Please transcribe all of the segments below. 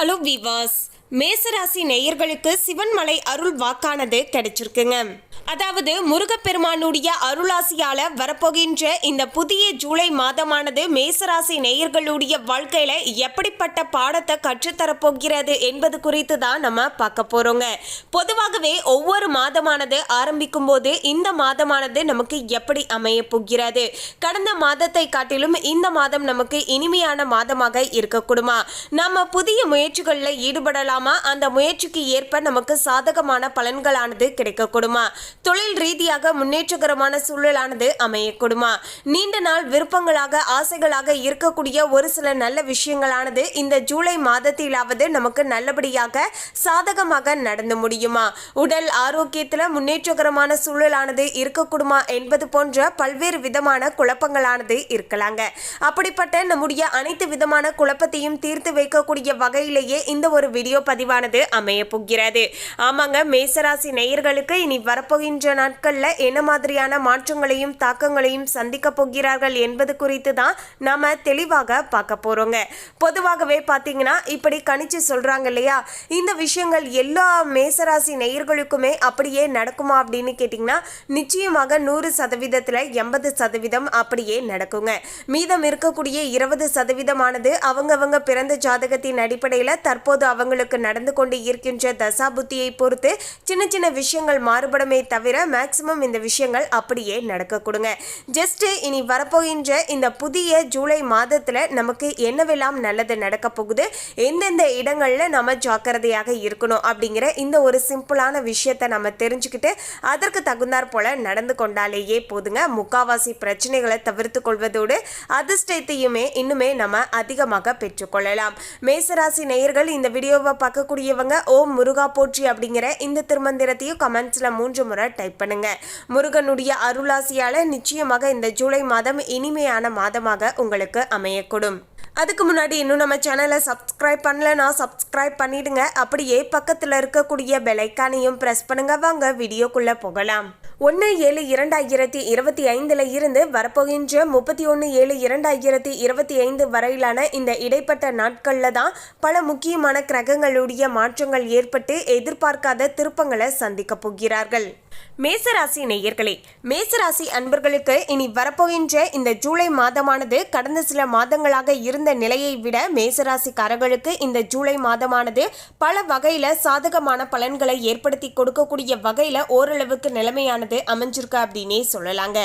Hello விவாஸ் மேசராசி நேயர்களுக்கு சிவன்மலை அருள் வாக்கானது கிடைச்சிருக்குங்க. அதாவது முருகப்பெருமானுடைய அருளாசியால வரப்போகின்ற இந்த புதிய ஜூலை மாதமானது மேசராசி நேயர்களுடைய வாழ்க்கையில எப்படிப்பட்ட பாடத்தை கற்றுத்தரப்போகிறது என்பது குறித்து தான் நம்ம பார்க்க போறோங்க. பொதுவாகவே ஒவ்வொரு மாதமானது ஆரம்பிக்கும் போது இந்த மாதமானது நமக்கு எப்படி அமைய போகிறது? கடந்த மாதத்தை காட்டிலும் இந்த மாதம் நமக்கு இனிமையான மாதமாக இருக்கக்கூடுமா? நம்ம புதிய முயற்சிகளில் ஈடுபடலாமா? அந்த முயற்சிக்கு ஏற்ப நமக்கு சாதகமான பலன்களானது கிடைக்கக்கூடுமா? தொழில் ரீதியாக முன்னேற்றகரமான சூழலானது அமையக்கூடுமா? நீண்ட நாள் விருப்பங்களாக ஆசைகளாக இருக்கக்கூடிய ஒரு சில நல்ல விஷயங்களானது இந்த ஜூலை மாதத்திலாவது நமக்கு நல்லபடியாக சாதகமாக நடந்து முடியுமா? உடல் ஆரோக்கியத்தில் முன்னேற்றகரமான சூழலானது இருக்கக்கூடுமா என்பது போன்ற பல்வேறு விதமான குழப்பங்களானது இருக்கலாங்க. அப்படிப்பட்ட நம்முடைய அனைத்து விதமான குழப்பத்தையும் தீர்த்து வைக்கக்கூடிய வகையிலேயே இந்த ஒரு வீடியோ பதிவானது அமைய போகிறது ஆமாங்க மேசராசி நேயர்களுக்கு இனி வருகின்ற நாட்கள்ல என்ன மாதிரியான மாற்றங்களையும் தாக்கங்களையும் சந்திக்க போகிறார்கள் என்பது குறித்து தான் நாம தெளிவாக பார்க்க போறோங்க. பொதுவாகவே பார்த்தீங்கன்னா இப்படி கணிச்சு சொல்றாங்க இல்லையா? இந்த விஷயங்கள் எல்லா மேசராசி நேயர்களுக்குமே அப்படியே நடக்குமா அப்படின்னு கேட்டிங்கன்னா நிச்சயமாக நூறு சதவீதத்தில் எண்பது சதவீதம் அப்படியே நடக்குங்க. மீதம் இருக்கக்கூடிய இருபது சதவீதமானது அவங்கவங்க பிறந்த ஜாதகத்தின் அடிப்படையில் தற்போது அவங்களுக்கு நடந்து கொண்டு இருக்கின்ற தசா புத்தியை பொறுத்து சின்ன சின்ன விஷயங்கள் மாறுபடமே தவிர தவிர மேக்சிமம் இந்த விஷயங்கள் அப்படியே நடக்க கொடுங்க ஜஸ்ட் இனி வரப்போகின்ற இந்த புதிய ஜூலை மாதத்தில் நமக்கு என்னவெல்லாம் நல்லது நடக்க போகுது எந்தெந்த இடங்களில் நம்ம ஜாக்கிரதையாக இருக்கணும் அப்படிங்கிற இந்த ஒரு சிம்பிளான விஷயத்தை நம்ம தெரிஞ்சுக்கிட்டு அதற்கு தகுந்தாற் போல நடந்து கொண்டாலேயே போதுங்க. முக்காவாசி பிரச்சனைகளை தவிர்த்து கொள்வதோடு அதிர்ஷ்டத்தையுமே இன்னுமே நம்ம அதிகமாக பெற்றுக்கொள்ளலாம் மேசராசி நேயர்கள் இந்த வீடியோவை பார்க்கக்கூடியவங்க ஓம் முருகா போற்றி அப்படிங்கிற இந்த திருமந்திரத்தையும் கமெண்ட்ஸில் மூன்று முறை டைப் பண்ணுங்க. முருகனுடைய அருளாசியால நிச்சயமாக இந்த ஜூலை மாதம் இனிமையான மாதமாக உங்களுக்கு அமையக்கூடும். அதுக்கு முன்னாடி இன்னும் நம்ம சேனலை சப்ஸ்கிரைப் பண்ணலனா சப்ஸ்கிரைப் பண்ணிடுங்க. அப்படியே பக்கத்தில் இருக்கக்கூடிய பெலைக்கானையும் ப்ரெஸ் பண்ணுங்க. வாங்க வீடியோக்குள்ளே போகலாம். ஒன்று ஏழு இரண்டாயிரத்தி இருபத்தி ஐந்தில் இருந்து வரப்போகின்ற முப்பத்தி ஒன்று ஏழு இரண்டாயிரத்தி இருபத்தி ஐந்து வரையிலான இந்த இடைப்பட்ட நாட்களில் தான் பல முக்கியமான கிரகங்களுடைய மாற்றங்கள் ஏற்பட்டு எதிர்பார்க்காத திருப்பங்களை சந்திக்க போகிறார்கள். மேசராசி நேயர்களே மேசராசி அன்பர்களுக்கு இனி வரப்போகின்ற இந்த ஜூலை மாதமானது கடந்த சில மாதங்களாக இருந்த நிலையை விட மேசராசிக்காரர்களுக்கு இந்த ஜூலை மாதமானது பல வகையில் சாதகமான பலன்களை ஏற்படுத்தி கொடுக்கக்கூடிய வகையில் ஓரளவுக்கு நிலைமையானது அமைஞ்சிருக்கு அப்படின்னே சொல்லலாங்க.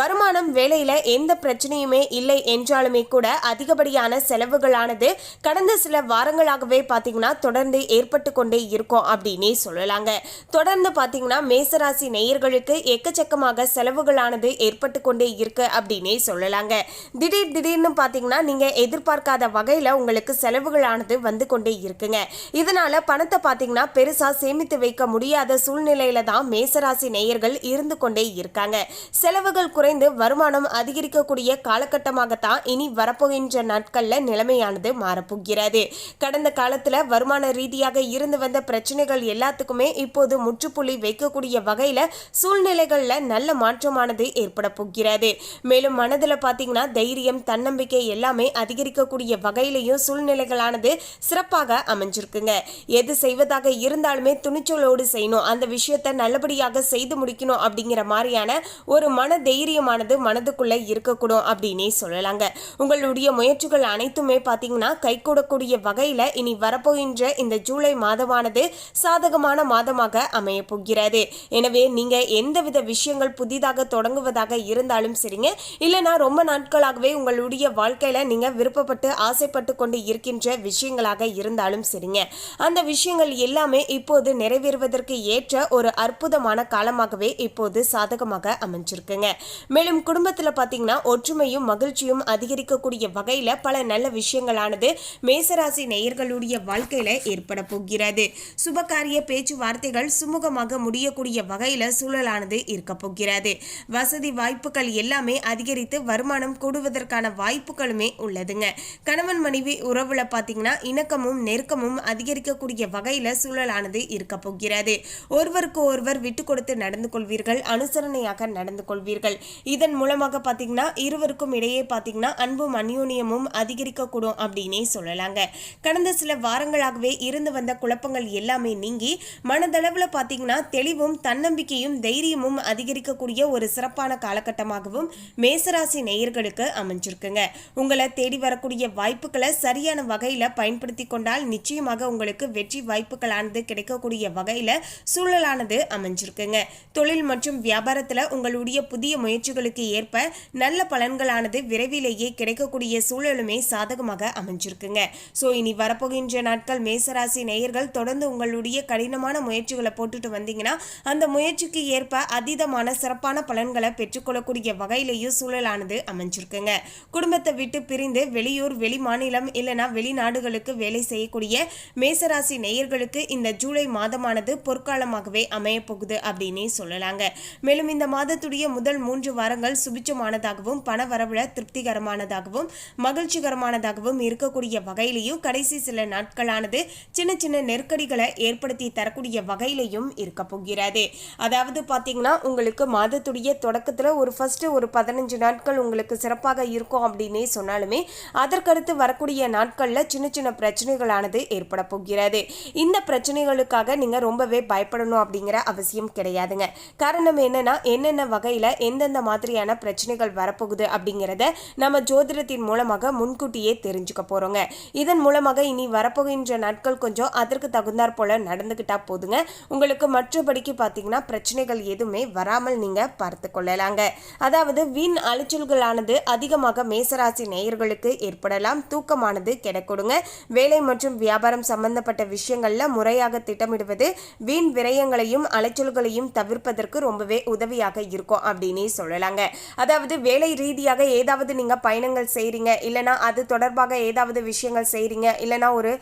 வருமானம் வேலையில் எந்த பிரச்சனையுமே இல்லை என்றாலுமே கூட அதிகப்படியான செலவுகளானது கடந்த சில வாரங்களாகவே பார்த்தீங்கன்னா தொடர்ந்து ஏற்பட்டு கொண்டே இருக்கும் அப்படின்னே சொல்லலாங்க. தொடர்ந்து பார்த்தீங்கன்னா மேசராசி நேயர்களுக்கு எக்கச்சக்கமாக செலவுகளானது ஏற்பட்டு கொண்டே இருக்கு அப்படின்னே சொல்லலாங்க. திடீர் திடீர்னு பார்த்தீங்கன்னா நீங்கள் எதிர்பார்க்காத வகையில் உங்களுக்கு செலவுகளானது வந்து கொண்டே இருக்குங்க. இதனால பணத்தை பார்த்தீங்கன்னா பெருசாக சேமித்து வைக்க முடியாத சூழ்நிலையில தான் மேசராசி நேயர்கள் இருந்து கொண்டே இருக்காங்க. செலவுகள் குறைந்து வருமானம் அதிகரிக்கக்கூடிய காலகட்டமாகத்தான் இனி வரப்போகின்ற நாட்களில் நிலைமையானது மாறப்போகிறது. கடந்த காலத்தில் வருமான ரீதியாக இருந்து வந்த பிரச்சனைகள் எல்லாத்துக்குமே இப்போது முற்றுப்புள்ளி வைக்கக்கூடிய வகையில் சூழ்நிலைகளில் நல்ல மாற்றமானது ஏற்பட போகிறது. மேலும் மனதில் பார்த்தீங்கன்னா தைரியம் தன்னம்பிக்கை எல்லாமே அதிகரிக்கக்கூடிய வகையிலையும் சூழ்நிலைகளானது சிறப்பாக அமைஞ்சிருக்குங்க. எது செய்வதாக இருந்தாலுமே துணிச்சலோடு செய்யணும். அந்த விஷயத்தை நல்லபடியாக செய்து முடிக்கணும் அப்படிங்கிற மாதிரியான ஒரு மன தைரியமானது மனதுக்குள்ள இருக்கக்கூடும் அப்படின்னே சொல்லலாங்க. உங்களுடைய முயற்சிகள் அனைத்துமே பார்த்தீங்கன்னா கைகூடக்கூடிய வகையில் இனி வரப்போகின்ற இந்த ஜூலை மாதமானது சாதகமான மாதமாக அமைய போகிறது. எனவே நீங்கள் எந்தவித விஷயங்கள் புதிதாக தொடங்குவதாக இருந்தாலும் சரிங்க. இல்லைனா ரொம்ப நாட்களாகவே உங்களுடைய வாழ்க்கையில் நீங்கள் விருப்பப்பட்டு ஆசைப்பட்டு கொண்டு இருக்கின்ற விஷயங்களாக இருந்தாலும் சரிங்க. அந்த விஷயங்கள் எல்லாமே இப்போது நிறைவேறுவதற்கு ஏற்ற ஒரு அற்புதமான காலமாகவே இப்போது சாதகமாக அமைஞ்சிருக்குங்க. மேலும் குடும்பத்தில் பார்த்தீங்கன்னா ஒற்றுமையும் மகிழ்ச்சியும் அதிகரிக்கக்கூடிய வகையில் பல நல்ல விஷயங்களானது மேசராசி நேயர்களுடைய வாழ்க்கையில் ஏற்பட போகிறது. சுபகாரிய பேச்சுவார்த்தைகள் சுமூகமாக முடியக்கூடிய வகை வகையில் சூழலானது இருக்க போகிறது. வசதி வாய்ப்புகள் எல்லாமே அதிகரித்து வருமானம் கூடுவதற்கான வாய்ப்புகளுமே உள்ளதுங்க. கணவன் மனைவி உறவுல பார்த்தீங்கன்னா இணக்கமும் நெருக்கமும் அதிகரிக்கக்கூடிய வகையில் சூழலானது இருக்க போகிறது. ஒருவருக்கு ஒருவர் விட்டு கொடுத்து நடந்து கொள்வீர்கள் அனுசரணையாக நடந்து கொள்வீர்கள். இதன் மூலமாக பார்த்தீங்கன்னா இருவருக்கும் இடையே பார்த்தீங்கன்னா அன்பும் அந்யோன்யமும் அதிகரிக்கக்கூடும் அப்படின்னே சொல்லலாங்க. கடந்த சில வாரங்களாகவே இருந்து வந்த குழப்பங்கள் எல்லாமே நீங்கி மனதளவில் பார்த்தீங்கன்னா தெளிவும் தன்னம்பிக்கையும் தைரியமும் அதிகரிக்கக்கூடிய ஒரு சிறப்பான காலகட்டமாகவும் மேசராசி நேயர்களுக்கு அமைஞ்சிருக்குங்க. உங்களை தேடி வரக்கூடிய வாய்ப்புகளை சரியான வகையில் பயன்படுத்தி கொண்டால் நிச்சயமாக உங்களுக்கு வெற்றி வாய்ப்புகளானது கிடைக்கக்கூடிய வகையில் சூழலானது அமைஞ்சிருக்குங்க. தொழில் மற்றும் வியாபாரத்தில் உங்களுடைய புதிய முயற்சிகளுக்கு ஏற்ப நல்ல பலன்களானது விரைவிலேயே கிடைக்கக்கூடிய சூழலுமே சாதகமாக அமைஞ்சிருக்குங்க. ஸோ இனி வரப்போகின்ற நாட்கள் மேசராசி நேயர்கள் தொடர்ந்து உங்களுடைய கடினமான முயற்சிகளை போட்டுட்டு வந்தீங்கன்னா அந்த முயற்சிக்கு ஏற்ப அதீதமான சிறப்பான பலன்களை பெற்றுக்கொள்ளக்கூடிய வகையிலேயும் சூழலானது அமைஞ்சிருக்குங்க. குடும்பத்தை விட்டு பிரிந்து வெளியூர் வெளி மாநிலம் இல்லைனா வெளிநாடுகளுக்கு வேலை செய்யக்கூடிய மேசராசி நேயர்களுக்கு இந்த ஜூலை மாதமானது பொற்காலமாகவே அமையப்போகுது அப்படின்னே சொல்லலாங்க. மேலும் இந்த மாதத்துடைய முதல் மூன்று வாரங்கள் சுபிச்சமானதாகவும் பண வரவுல திருப்திகரமானதாகவும் மகிழ்ச்சிகரமானதாகவும் இருக்கக்கூடிய வகையிலையும் கடைசி சில நாட்களானது சின்ன சின்ன நெருக்கடிகளை ஏற்படுத்தி தரக்கூடிய வகையிலையும் இருக்க போகிறது அதாவது பார்த்தீங்கன்னா உங்களுக்கு மாதத்துடைய தொடக்கத்தில் ஒரு ஃபஸ்ட்டு ஒரு பதினஞ்சு நாட்கள் உங்களுக்கு சிறப்பாக இருக்கும் அப்படின்னே சொன்னாலுமே அதற்கடுத்து வரக்கூடிய நாட்களில் சின்ன சின்ன பிரச்சனைகளானது ஏற்பட போகிறது. இந்த பிரச்சனைகளுக்காக நீங்கள் ரொம்பவே பயப்படணும் அப்படிங்கிற அவசியம் கிடையாதுங்க. காரணம் என்னன்னா என்னென்ன வகையில் எந்தெந்த மாதிரியான பிரச்சனைகள் வரப்போகுது அப்படிங்கிறத நம்ம ஜோதிடத்தின் மூலமாக முன்கூட்டியே தெரிஞ்சுக்க போகிறோங்க இதன் மூலமாக இனி வரப்போகின்ற நாட்கள் கொஞ்சம் அதற்கு தகுந்தாற் போல நடந்துக்கிட்டால் போதுங்க. உங்களுக்கு மற்றபடிக்கு பார்த்தீங்கன்னா பிரச்சனைகள் எதுவுமே வராமல் நீங்கள் பார்த்து கொள்ளலாங்க. அதாவது வீண் அலைச்சல்களானது அதிகமாக மேசராசி நேயர்களுக்கு ஏற்படலாம். தூக்கமானது கிடைக்கொடுங்க. வேலை மற்றும் வியாபாரம் சம்பந்தப்பட்ட விஷயங்களில் முறையாக திட்டமிடுவது வீண் விரயங்களையும் அலைச்சல்களையும் தவிர்ப்பதற்கு ரொம்பவே உதவியாக இருக்கும் அப்படின்னே சொல்லலாங்க. அதாவது வேலை ரீதியாக ஏதாவது நீங்கள் பயணங்கள் செய்கிறீங்க இல்லைனா அது தொடர்பாக ஏதாவது விஷயங்கள் செய்கிறீங்க இல்லைனா ஒரு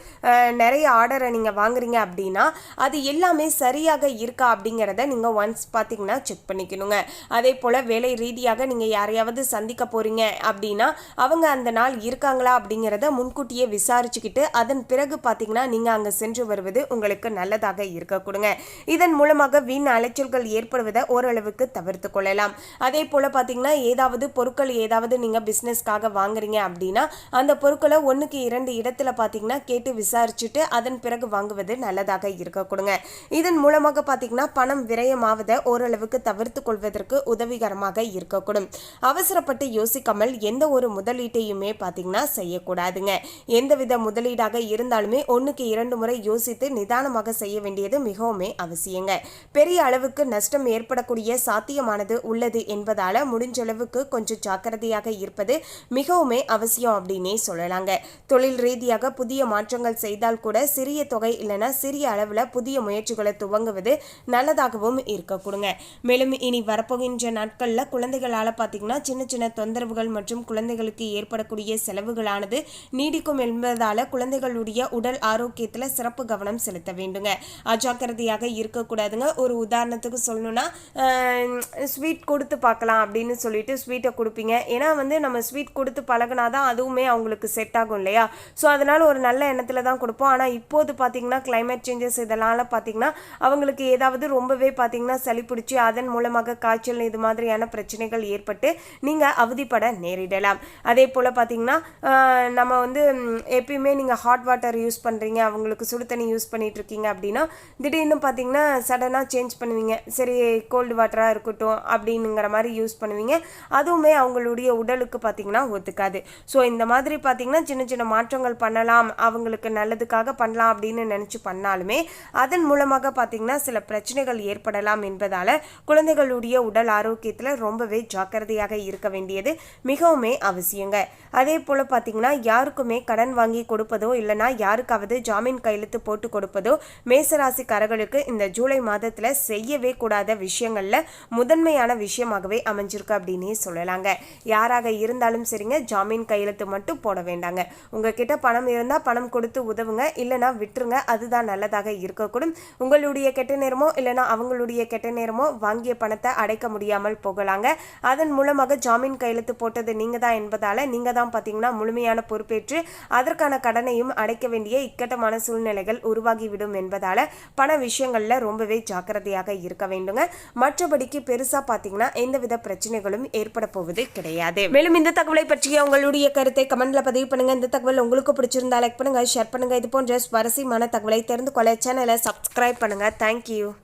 நிறைய ஆர்டரை நீங்கள் வாங்குறீங்க அப்படின்னா அது எல்லாமே சரியாக இருக்கா அப்படிங்கிறத நீங்கள் ஒன்ஸ் பார்த்தீங்கன்னா செக் பண்ணிக்கணுங்க. அதே போல் வேலை ரீதியாக நீங்கள் யாரையாவது சந்திக்க போறீங்க அப்படின்னா அவங்க அந்த நாள் இருக்காங்களா அப்படிங்கிறத முன்கூட்டியே விசாரிச்சுக்கிட்டு அதன் பிறகு பார்த்தீங்கன்னா நீங்கள் அங்கே சென்று வருவது உங்களுக்கு நல்லதாக இருக்க கொடுங்க. இதன் மூலமாக வீண் அலைச்சல்கள் ஏற்படுவதை ஓரளவுக்கு தவிர்த்து கொள்ளலாம். அதே போல் பார்த்தீங்கன்னா ஏதாவது பொருட்கள் ஏதாவது நீங்கள் பிஸ்னஸ்க்காக வாங்குறீங்க அப்படின்னா அந்த பொருட்களை ஒன்றுக்கு இரண்டு இடத்துல பார்த்தீங்கன்னா கேட்டு விசாரிச்சுட்டு அதன் பிறகு வாங்குவது நல்லதாக இருக்க கொடுங்க. இதன் மூலமாக பார்த்தீங்கன்னா பணம் விரயமாவதை ஓரளவுக்கு தவிர்த்து கொள்வதற்கு உதவிகரமாக இருக்கக்கூடும். அவசரப்பட்டு யோசிக்காமல் எந்த ஒரு முதலீட்டையுமே பார்த்தீங்கன்னா செய்யக்கூடாதுங்க. எந்தவித முதலீடாக இருந்தாலுமே ஒன்றுக்கு இரண்டு முறை யோசித்து நிதானமாக செய்ய வேண்டியது மிகவுமே அவசியங்க. பெரிய அளவுக்கு நஷ்டம் ஏற்படக்கூடிய சாத்தியமானது உள்ளது என்பதால முடிஞ்ச அளவுக்கு கொஞ்சம் ஜாக்கிரதையாக இருப்பது மிகவுமே அவசியம் அப்படின்னே சொல்லலாங்க. தொழில் ரீதியாக புதிய மாற்றங்கள் செய்தால் கூட சிறிய தொகை இல்லைன்னா சிறிய அளவில் புதிய முயற்சிகளை துவங்குவது நல்லதாக இருக்க கொடுங்க மேலும் இனி வரப்போகின்ற நாட்களில் குழந்தைகளால் பார்த்தீங்கன்னா சின்ன சின்ன தொந்தரவுகள் மற்றும் குழந்தைகளுக்கு ஏற்படக்கூடிய செலவுகளானது நீடிக்கும் என்பதால் குழந்தைகளுடைய உடல் ஆரோக்கியத்தில் சிறப்பு கவனம் செலுத்த வேண்டுங்க. அஜாக்கிரதையாக இருக்கக்கூடாதுங்க. ஒரு உதாரணத்துக்கு சொல்லணும்னா ஸ்வீட் கொடுத்து பார்க்கலாம் அப்படின்னு சொல்லிட்டு ஸ்வீட்டை கொடுப்பீங்க. ஏன்னா வந்து நம்ம ஸ்வீட் கொடுத்து பழகுனாதான் அதுவுமே அவங்களுக்கு செட் ஆகும் இல்லையா? ஸோ அதனால் ஒரு நல்ல எண்ணத்தில் தான் கொடுப்போம். ஆனால் இப்போது பார்த்தீங்கன்னா கிளைமேட் சேஞ்சஸ் இதெல்லாம் பார்த்தீங்கன்னா அவங்களுக்கு ஏதாவது ரொம்பவே பார்த்தீங்கன்னா சளி பிடிச்சி அதன் மூலமாக காய்ச்சல் இது மாதிரியான பிரச்சனைகள் ஏற்பட்டு நீங்கள் அவதிப்பட நேரிடலாம். அதே போல் பார்த்தீங்கன்னா நம்ம வந்து எப்பயுமே நீங்கள் ஹாட் வாட்டர் யூஸ் பண்ணுறீங்க அவங்களுக்கு சுடு தண்ணி யூஸ் பண்ணிட்டு இருக்கீங்க அப்படின்னா திடீர்னு பார்த்தீங்கன்னா சடனாக சேஞ்ச் பண்ணுவீங்க. சரி கோல்டு வாட்டராக இருக்கட்டும் அப்படின்னுங்கிற மாதிரி யூஸ் பண்ணுவீங்க. அதுவுமே அவங்களுடைய உடலுக்கு பார்த்தீங்கன்னா ஒத்துக்காது. ஸோ இந்த மாதிரி பார்த்தீங்கன்னா சின்ன சின்ன மாற்றங்கள் பண்ணலாம் அவங்களுக்கு நல்லதுக்காக பண்ணலாம் அப்படின்னு நினச்சி பண்ணாலுமே அதன் மூலமாக பார்த்தீங்கன்னா சில பிரச்சனைகள் ஏற்படலாம் என்பதால் குழந்தைகளுடைய உடல் ஆரோக்கியத்தில் ரொம்பவே ஜாக்கிரதையாக இருக்க வேண்டியது மிகவுமே அவசியங்க. அதே போல் பார்த்தீங்கன்னா யாருக்குமே கடன் வாங்கி கொடுப்பதோ இல்லைனா யாருக்காவது ஜாமீன் கையெழுத்து போட்டு கொடுப்பதோ மேசராசிக்காரர்களுக்கு இந்த ஜூலை மாதத்தில் செய்யவே கூடாத விஷயங்களில் முதன்மையான விஷயமாகவே அமைஞ்சிருக்கு அப்படின்னே சொல்லலாங்க. யாராக இருந்தாலும் சரிங்க ஜாமீன் கையெழுத்து மட்டும் போட வேண்டாங்க. உங்ககிட்ட பணம் இருந்தால் பணம் கொடுத்து உதவுங்க இல்லைனா விட்டுருங்க அதுதான் நல்லதாக இருக்கக்கூடும். உங்களுடைய கெட்ட நேரமோ இல்லைனா அவங்க அவங்களுடைய கெட்ட நேரமோ வாங்கிய பணத்தை அடைக்க முடியாமல் போகலாங்க. அதன் மூலமாக ஜாமீன் கையெழுத்து போட்டது நீங்க தான் என்பதால நீங்க தான் பார்த்தீங்கன்னா முழுமையான பொறுப்பேற்று அதற்கான கடனையும் அடைக்க வேண்டிய இக்கட்டமான சூழ்நிலைகள் உருவாகிவிடும் என்பதால பண விஷயங்கள்ல ரொம்பவே ஜாக்கிரதையாக இருக்க வேண்டுங்க. மற்றபடிக்கு பெருசா பார்த்தீங்கன்னா எந்தவித பிரச்சனைகளும் ஏற்பட போவது கிடையாது. மேலும் இந்த தகவலை பற்றிய உங்களுடைய கருத்தை கமெண்ட்ல பதிவு பண்ணுங்க. இந்த தகவல் உங்களுக்கு பிடிச்சிருந்தா லைக் பண்ணுங்க ஷேர் பண்ணுங்க. இது போன்ற சுவாரஸ்யமான தகவலை தெரிந்து கொள்ள சேனலை சப்ஸ்கிரைப் பண்ணுங்க. தேங்க்யூ